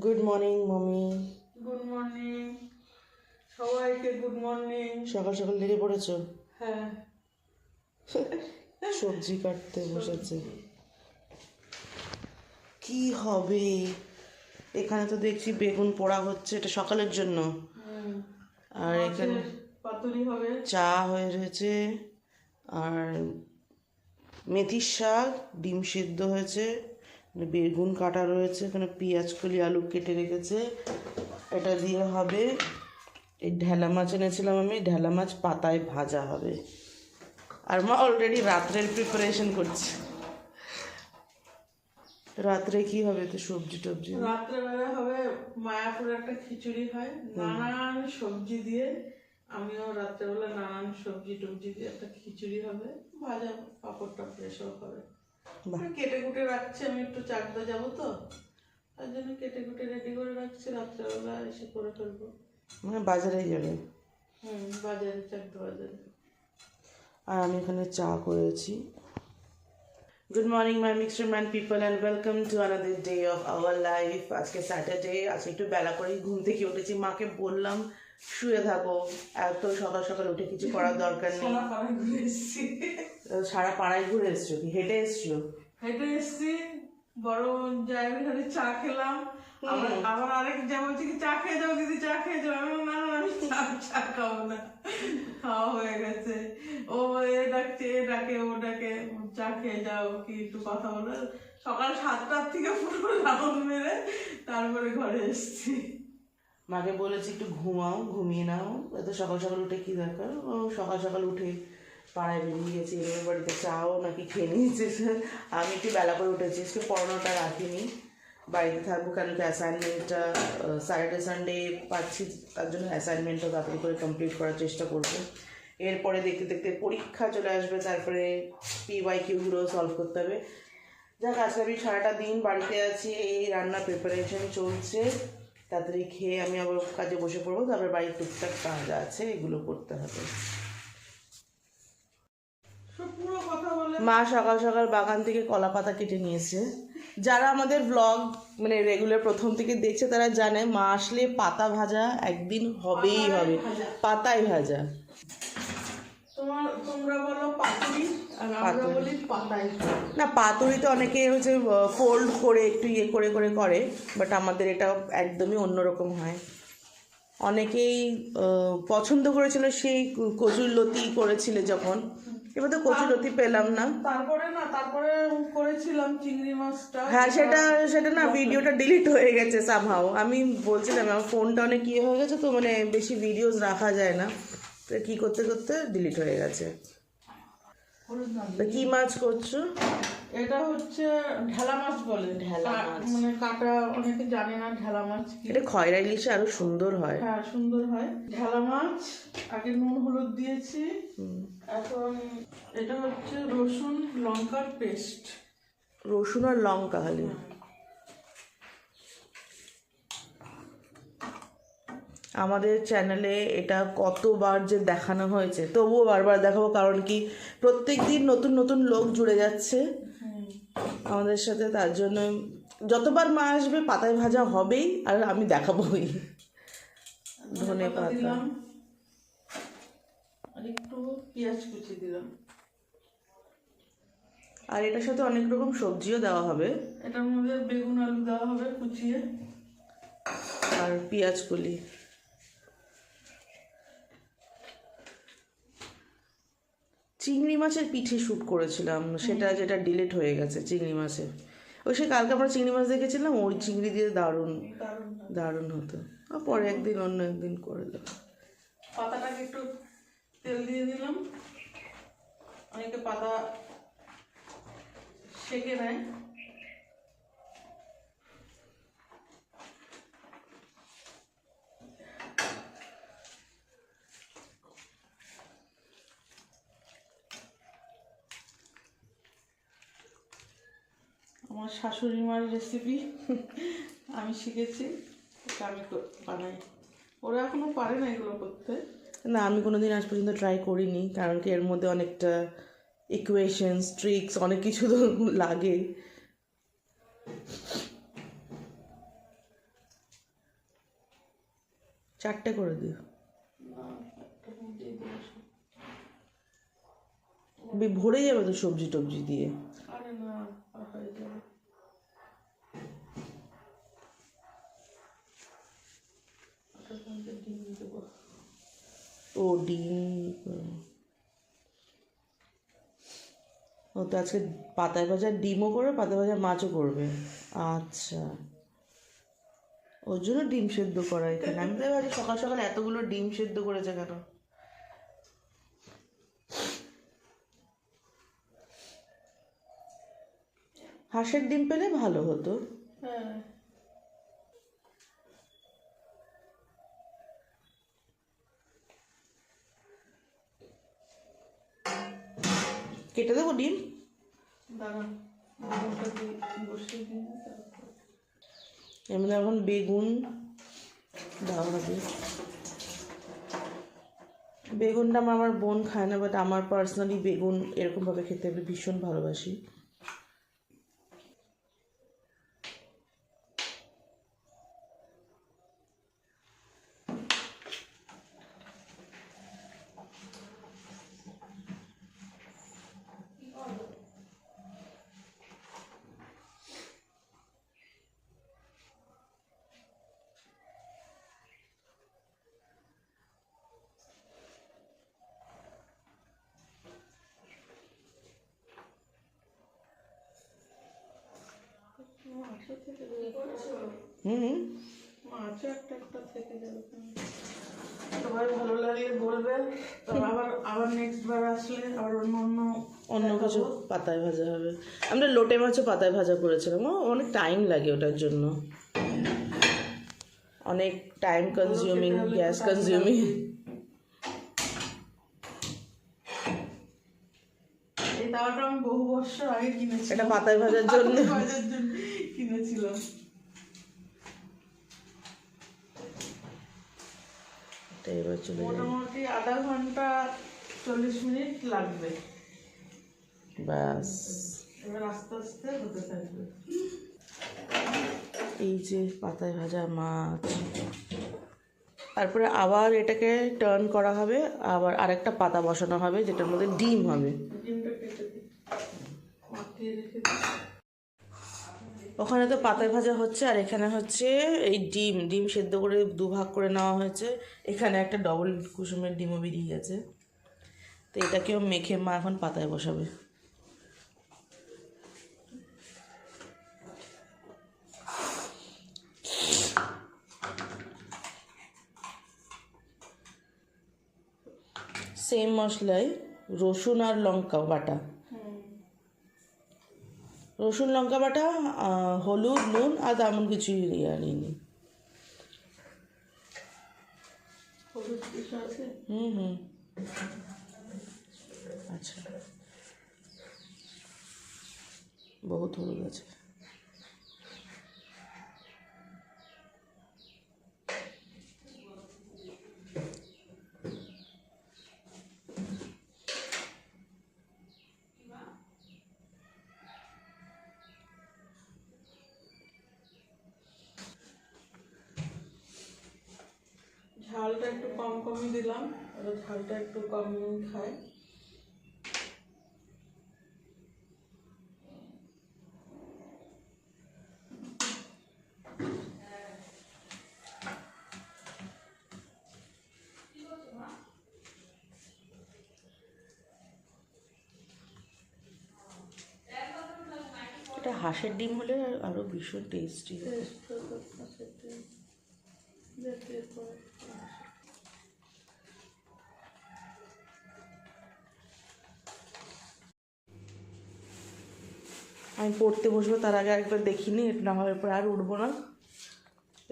Good morning mommy good morning সবাইকে good morning সকাল সকাল লেগে পড়েছো? হ্যাঁ। সবজি কাটতে বসেছে। কি হবে? এখানে তো দেখছি বেগুন পোড়া হচ্ছে এটা সকালের জন্য। আর এখানে চা হয়ে রয়েছে আর মেথির শাক ডিম সিদ্ধ হয়েছে। বেগুন কাটা রয়েছে এখানে পেঁয়াজ কলি আলু কেটে রেখেছে। এটা দিয়ে হবে এই ঢেলা মাছ এনেছিলাম আমি ঢেলা মাছ পাতায় ভাজা হবে। আর মা অলরেডি রাত্রের প্রিপারেশন করছে। রাত্রে কি হবে তো সবজি টবজি? রাত্রেবেলা হবে মায়াপুরে একটা খিচুড়ি হয় নানান সবজি দিয়ে আমিও রাত্রেবেলা নানান সবজি টবজি দিয়ে একটা খিচুড়ি হবে ভাজা পাপড় টাপড় এসব হবে। কেটে কুটে রাখছি আমি একটু চাকদা যাব তো। তার জন্য কেটে কুটে রেডি করে রাখছি রাত্রেবেলা এসে করে ফেলব। মানে বাজারে যাবে। হুম বাজারে চাকদা বাজারে। আর আমি এখানে চা করেছি। Good morning my mixed man people and welcome to another day of our life আজকে স্যাটারডে আজকে একটু বেলা করেই ঘুম থেকে উঠেছি। মাকে বললাম শুয়ে থাকো এত সকাল সকাল উঠে কিছু করার দরকার নেই। সারা পাড়ায় ঘুরে এসছো। কি? হেঁটে এসছো? হেঁটে এসেছি বড় জায়গায় চা খেলাম। আবার আরেক যা বলছে কি চা খেয়ে যাও দিদি চা খেয়ে যাও। আমি না না আমি চা চা খাব না। খাওয়া হয়ে গেছে। ও এ ডাকছে এ ডাকে ও ডাকে চা খেয়ে যাও কি একটু কথা বলো। সকাল সাতটার থেকে পুরো রাউন্ড মেরে তারপরে ঘরে এসেছি। মাকে বলেছি, একটু ঘুমাও, ঘুমিয়ে নাও। এত সকাল সকাল উঠে কি দরকার? ও সকাল সকাল উঠে পাড়ায় বেরিয়ে গেছি এর বাড়িতে চাও নাকি খেয়ে নিয়েছে? আমি একটু বেলা করে উঠেছি একটু পড়ানোটা রাখিনি। বাড়িতে থাকব কেন কি অ্যাসাইনমেন্টটা স্যাটারডে সানডে পাচ্ছি, তার জন্য অ্যাসাইনমেন্টটা তাড়াতাড়ি করে কমপ্লিট করার চেষ্টা করব। এরপরে দেখতে দেখতে পরীক্ষা চলে আসবে, তারপরে পি ওয়াই কিউগুলো সলভ করতে হবে। যাক, আজকে আমি সারাটা দিন বাড়িতে আছি, এই রান্না প্রিপারেশন চলছে। তাড়াতাড়ি খেয়ে আমি আবার কাজে বসে পড়ব তারপরে বাড়ির টুকটাক কাজ আছে এগুলো করতে হবে। মা সকাল সকাল বাগান থেকে কলা পাতা কেটে নিয়েছে। যারা আমাদের ব্লগ মানে রেগুলার প্রথম থেকে দেখছে তারা জানে মা আসলে পাতা ভাজা একদিন হবেই হবে। পাতায় ভাজা। তোমার তোমরা বলো পাতুরি আমরা বলি পাতাই অনেকে হচ্ছে ফোল্ড করে একটু ইয়ে করে করে করে বাট আমাদের এটা একদমই অন্যরকম হয়। অনেকেই পছন্দ করেছিল সেই কচুর লতি করেছিল যখন। এবার তো কচুর লতি পেলাম না। তারপরে না তারপরে করেছিলাম চিংড়ি মাছটা। হ্যাঁ সেটা সেটা না ভিডিওটা ডিলিট হয়ে গেছে সামহাও আমি বলছিলাম আমার ফোনটা অনেক ইয়ে হয়ে গেছে তো মানে বেশি ভিডিওস রাখা যায় না। তো কী করতে করতে ডিলিট হয়ে গেছে। হলুদ না তো কী মাছ করছ? এটা হচ্ছে ঢেলা মাছ বলে। ঢেলা মাছ। মানে কাটা অনেকে জানে না ঢেলা মাছ এটা খয়রা ইলিশে আরও সুন্দর হয়। হ্যাঁ সুন্দর হয়। ঢেলা মাছ আগে নুন হলুদ দিয়েছি। এখন এটা হচ্ছে রসুন লঙ্কার পেস্ট। রসুন আর লঙ্কা খালি। আমাদের চ্যানেলে এটা কতবার যে দেখানো হয়েছে তবুও বারবার দেখাবো কারণ কি প্রত্যেক দিন নতুন নতুন লোক জুড়ে যাচ্ছে। আমাদের সাথে তার জন্য যতবার মা আসবে পাতায় ভাজা হবেই আর আমি দেখাবোই। ধনে পাতা আর একটু পেঁয়াজ কুচি দিলাম। আর এটার সাথে অনেক রকম সবজিও দেওয়া হবে। এটার মধ্যে বেগুন আলু দেওয়া হবে কুচিয়ে। আর পেঁয়াজ কলি। চিংড়ি মাছের পিঠে শ্যুট করেছিলাম। সেটা যেটা ডিলিট হয়ে গেছে চিংড়ি মাছের। ওই সে কালকে আমরা চিংড়ি মাছ দেখেছিলাম ওই চিংড়ি দিয়ে দারুণ দারুণ হতো। আর পরে একদিন অন্য একদিন করে দেবো। পাতাটাকে একটু তেল দিয়ে দিলাম। অনেকে পাতা সেকে নেয় আমার শাশুড়ি মার রেসিপি আমি শিখেছি আমি বানাই। ওরা এখনও পারে না এগুলো করতে। না আমি কোনো দিন আজ পর্যন্ত ট্রাই করিনি কারণ কি এর মধ্যে অনেকটা ইকুয়েশনস ট্রিক্স অনেক কিছু তো লাগে। চারটে করে দিও। ভরে যাবে তো সবজি টবজি দিয়ে আরে না আর হয়ে যাবে ওটার মধ্যে ডিম দেবো ও ডিম করো। ও তো আজকে পাতায় ভাজা ডিমও করবে পাতায় ভাজা মাছও করবে। আচ্ছা। ওর জন্য ডিম সেদ্ধ করা এখানে। আমি তো ভাবছি সকাল সকাল এতগুলো ডিম সেদ্ধ করেছে কেন? হাঁসের ডিম পেলে ভালো হতো। হ্যাঁ। কেটে দেবো ডিম? এমনি এখন বেগুন দেওয়া বেগুনটা আমার আমার বোন খায় না বাট আমার পার্সোনালি বেগুন এরকমভাবে খেতে আমি ভীষণ ভালোবাসি। হুম হুম। মাছও একটা একটা থেকে যাবে সবাই ভালো লাগলে বলবেন আবার আবার নেক্সট বার আসলে আবার অন্য অন্য অন্য কিছু পাতায় ভাজা হবে। আমরা লোটে মাছও পাতায় ভাজা করেছিলাম। অনেক টাইম লাগে ওটার জন্য। অনেক টাইম কনজিউমিং গ্যাস কনজিউমিং আমি বহু বছর এটা পাতায় ভাজার জন্য। কিনেছিলাম। এবার চলে মোটামুটি আধা ঘণ্টা চল্লিশ মিনিট লাগবে। ব্যাস। এবার আস্তে আস্তে হতে থাকবে। এই যে পাতায় ভাজা মাছ। তারপরে আবার এটাকে টার্ন করা হবে আবার আরেকটা পাতা বসানো হবে যেটার মধ্যে ডিম হবে ডিমটা কেটে দিই মাখিয়ে রেখে দিই ওখানে তো পাতায় ভাজা হচ্ছে, আর এখানে হচ্ছে এই ডিম ডিম সেদ্ধ করে দুভাগ করে নেওয়া হয়েছে। এখানে একটা ডবল কুসুমের ডিমও বেরিয়ে গেছে। তো এটাকেও মেখে মা এখন পাতায় বসাবে। সেম মশলায় রসুন আর লঙ্কা বাটা। রসুন লঙ্কা বাটা হলুদ নুন আর তেমন কিছুই ইয়ে নিইনি হুম হুম। আচ্ছা। বহুত হলুদ আছে ঝালটা একটু কম কমই দিলাম ওরা ঝালটা একটু কম খায় এটা হাঁসের ডিম হলে আরও ভীষণ টেস্টি আমি পড়তে বসবো তার আগে একবার দেখিনি এটা না হওয়ার পর আর উঠবো না।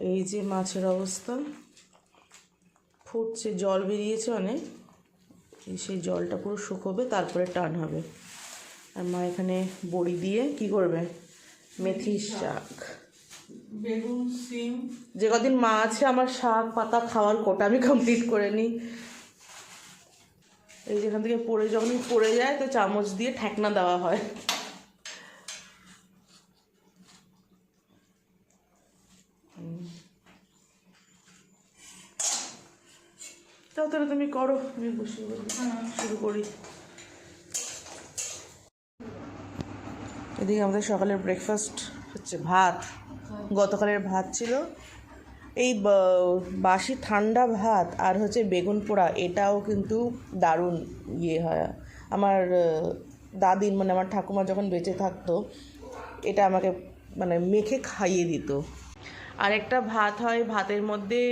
এই যে মাছের অবস্থা। ফুটছে জল বেরিয়েছে অনেক। সেই জলটা পুরো শুকোবে তারপরে টান হবে। আর মা এখানে বড়ি দিয়ে কি করবে? মেথি শাক। বেগুন সিম। যে কদিন মা আছে আমার শাক পাতা খাওয়ার কোটা আমি কমপ্লিট করে নিই। এই যেখান থেকে পড়ে যখনই পড়ে যায় তো চামচ দিয়ে ঠেকনা দেওয়া হয়। তাও তাহলে তুমি করো, আমি বসে শুরু করি। এদিকে আমাদের সকালের ব্রেকফাস্ট হচ্ছে ভাত। গতকালের ভাত ছিল এই বাসি ঠান্ডা ভাত আর হচ্ছে বেগুন পোড়া, এটাও কিন্তু দারুণ ইয়ে হয়। আমার দাদির মানে আমার ঠাকুমা যখন বেঁচে থাকতো, এটা আমাকে মানে মেখে খাইয়ে দিত। আর একটা ভাত হয় ভাতের মধ্যে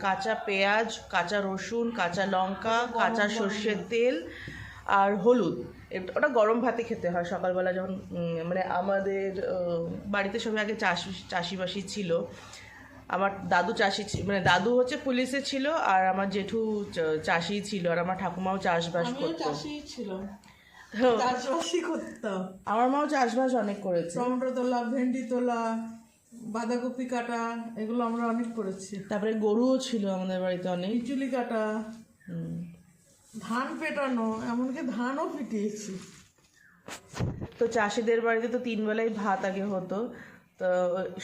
কাঁচা পেঁয়াজ কাঁচা রসুন কাঁচা লঙ্কা কাঁচা সর্ষের তেল আর হলুদ। ওটা গরম ভাতে খেতে হয়। সকালবেলা যখন মানে আমাদের বাড়িতে সবাই আগে চাষ চাষিবাসি ছিল। আমার দাদু চাষি মানে দাদু হচ্ছে পুলিশে ছিল আর আমার জেঠু চাষি ছিল আর আমার ঠাকুমাও চাষবাস করতো। ছিলাম। হ্যাঁ, চাষবাসই করতাম। আমার মাও চাষবাস অনেক করেছে। টমেটো তোলা ভেন্ডি তোলা বাঁধাকপি কাটা এগুলো আমরা অনেক করেছি। তারপরে গরুও ছিল আমাদের বাড়িতে অনেক। ইচুলি কাটা ধান পেটানো এমনকি ধানও পিটিয়েছি। তো চাষিদের বাড়িতে তো তিন বেলাই ভাত আগে হতো। তো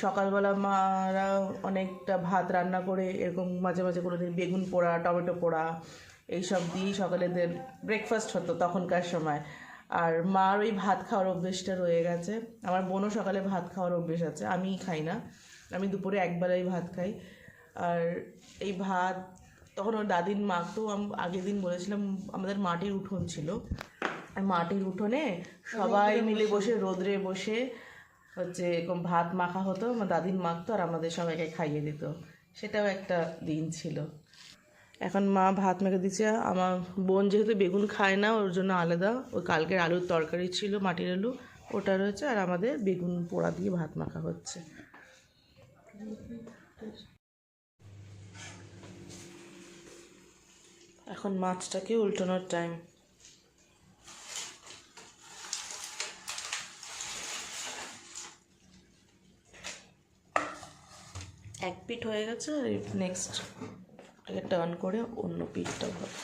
সকালবেলা মারা অনেকটা ভাত রান্না করে এরকম মাঝে মাঝে কোনো দিন বেগুন পোড়া টমেটো পোড়া এইসব দিয়েই সকালেদের ব্রেকফাস্ট হতো তখনকার সময়। আর মার ওই ভাত খাওয়ার অভ্যেসটা রয়ে গেছে। আমার বোনও সকালে ভাত খাওয়ার অভ্যেস আছে আমি খাই না। আমি দুপুরে একবেলাই ভাত খাই। আর এই ভাত তখন ওর দাদির মাকেও তো আগের দিন বলেছিলাম আমাদের মাটির উঠোন ছিল। আর মাটির উঠোনে সবাই মিলে বসে। রোদ্রে বসে হচ্ছে এরকম ভাত মাখা হতো। আমার দাদির মাখতো আর আমাদের সবাইকে খাইয়ে দিত। সেটাও একটা দিন ছিল। এখন মা ভাত মেখে দিচ্ছে। আমার বোন যেহেতু বেগুন খায় না, ওর জন্য আলাদা। ওই কালকের আলুর তরকারি ছিল, মাটির আলু। ওটা রয়েছে আর আমাদের বেগুন পোড়া দিয়ে ভাত মাখা হচ্ছে। এখন মাছটাকে উল্টানোর টাইম এক পিট হয়ে গেছে আর নেক্সট এটাকে টার্ন করে অন্য পিঠটা হবে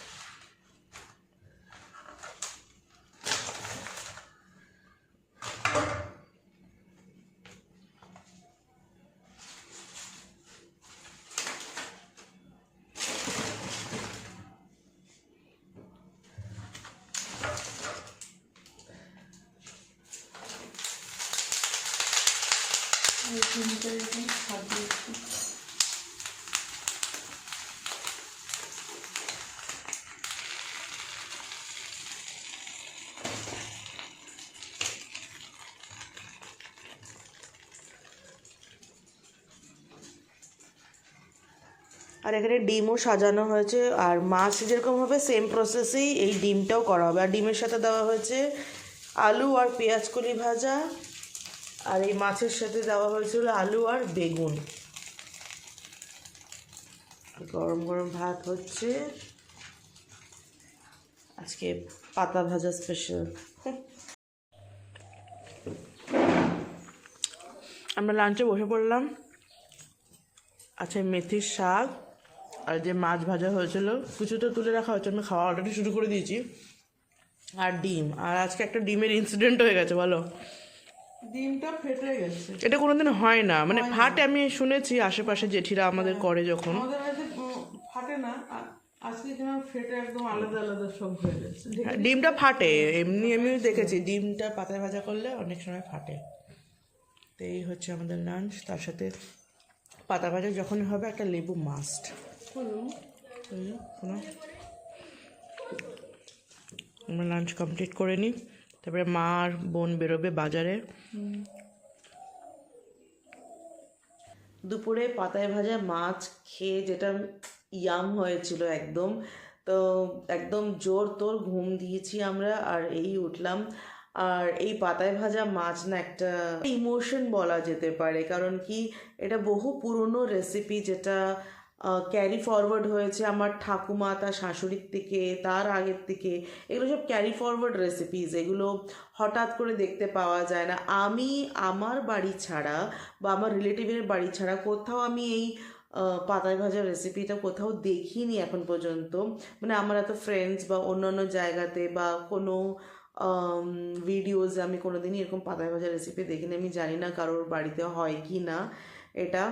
আর এখানে ডিমও সাজানো হয়েছে, আর মাছ যেরকম হবে সেম প্রসেসেই এই ডিমটাও করা হবে। আর ডিমের সাথে দেওয়া হয়েছে আলু আর পেঁয়াজ কলি ভাজা, আর এই মাছের সাথে দেওয়া হয়েছিল আলু আর বেগুন। গরম গরম ভাত হচ্ছে। আজকে পাতা ভাজা স্পেশাল আমরা লাঞ্চে বসে পড়লাম। আচ্ছা মেথির শাক। আর যে মাছ ভাজা হয়েছিল কিছুটা তুলে রাখা হয়েছে আমি খাওয়া অলরেডি শুরু করে দিয়েছি। আর ডিম আর আজকে একটা ডিমের ইনসিডেন্ট হয়ে গেছে বলো। ডিমটা ফেটে গেছে। এটা কোনোদিন হয় না মানে ফাটে আমি শুনেছি আশেপাশে জেঠিরা আমাদের করে যখন। ফাটে না আজকে কেন ফেটে একদম আলাদা আলাদা সব হয়ে গেছে। হ্যাঁ, ডিমটা ফাটে এমনি আমি দেখেছি ডিমটা পাতায় ভাজা করলে অনেক সময় ফাটে। তো এই হচ্ছে আমাদের লাঞ্চ তার সাথে পাতা ভাজা যখন হবে একটা লেবু মাস্ট আমরা লাঞ্চ কমপ্লিট করে নিই। তারপরে মা আর বোন বেরোবে বাজারে। দুপুরে পাতায় ভাজা মাছ খেয়ে যেটা ইয়াম হয়েছিল একদম। তো একদম জোর তোর ঘুম দিয়েছি আমরা আর এই উঠলাম। আর এই পাতায় ভাজা মাছ না একটা ইমোশন বলা যেতে পারে। কারণ কি, এটা বহু পুরনো রেসিপি যেটা ক্যারি ফরওয়ার্ড হয়েছে আমার ঠাকুমা, তার শাশুড়ির থেকে, তার আগের থেকে। এগুলো সব ক্যারি ফরওয়ার্ড রেসিপিস এগুলো হঠাৎ করে দেখতে পাওয়া যায় না। আমি আমার বাড়ি ছাড়া বা আমার রিলেটিভের বাড়ি ছাড়া কোথাও আমি এই পাতায় ভাজা রেসিপিটা কোথাও দেখিনি এখন পর্যন্ত। মানে আমার এত ফ্রেন্ডস বা অন্যান্য জায়গাতে বা কোনো ভিডিওজ আমি কোনো দিনই এরকম পাতায় ভাজা রেসিপি দেখিনি। আমি জানি না কারোর বাড়িতে হয় কি না। এটা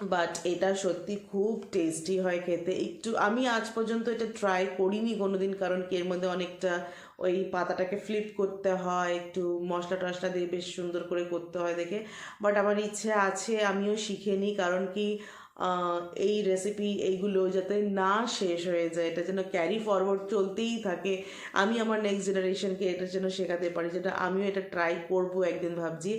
বাট এটা সত্যি খুব টেস্টি হয় খেতে। একটু, আমি আজ পর্যন্ত এটা ট্রাই করিনি কোনো দিন কারণ কি এর মধ্যে অনেকটা ওই পাতাটাকে ফ্লিপ করতে হয়, একটু মশলা টশলা দিয়ে বেশ সুন্দর করে করতে হয় দেখে। বাট আমার ইচ্ছে আছে, আমিও শিখে নিই, কারণ কি এই রেসিপি এইগুলো যাতে না শেষ হয়ে যায়, এটা যেন ক্যারি ফরওয়ার্ড চলতেই থাকে। আমি আমার নেক্সট জেনারেশনকে এটা যেন শেখাতে পারি, যেটা আমিও এটা ট্রাই করব, একদিন ভাবছি।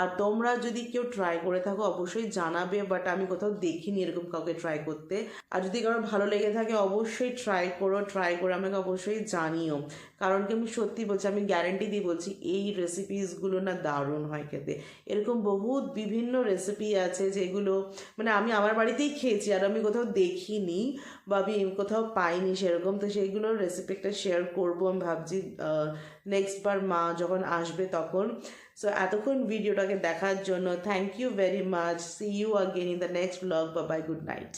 আর তোমরা যদি কেউ ট্রাই করে থাকো, অবশ্যই জানাবে বাট আমি কোথাও দেখিনি এরকম কাউকে ট্রাই করতে। আর যদি কারোর ভালো লেগে থাকে, অবশ্যই ট্রাই করো ট্রাই করে আমাকে অবশ্যই জানিও। কারণ কি আমি সত্যি বলছি, আমি গ্যারেন্টি দিয়ে বলছি, এই রেসিপিসগুলো না দারুণ হয় খেতে। এরকম বহুত বিভিন্ন রেসিপি আছে যেগুলো মানে আমি আমার বাড়িতেই খেয়েছি, আর আমি কোথাও দেখিনি বা আমি কোথাও পাইনি সেরকম। তো সেইগুলোর রেসিপি একটা শেয়ার করব, আমি ভাবছি নেক্সট বার মা যখন আসবে তখন। সো এতক্ষণ ভিডিওটাকে দেখার জন্য thank you very much see you again in the next blog বা বাই গুড নাইট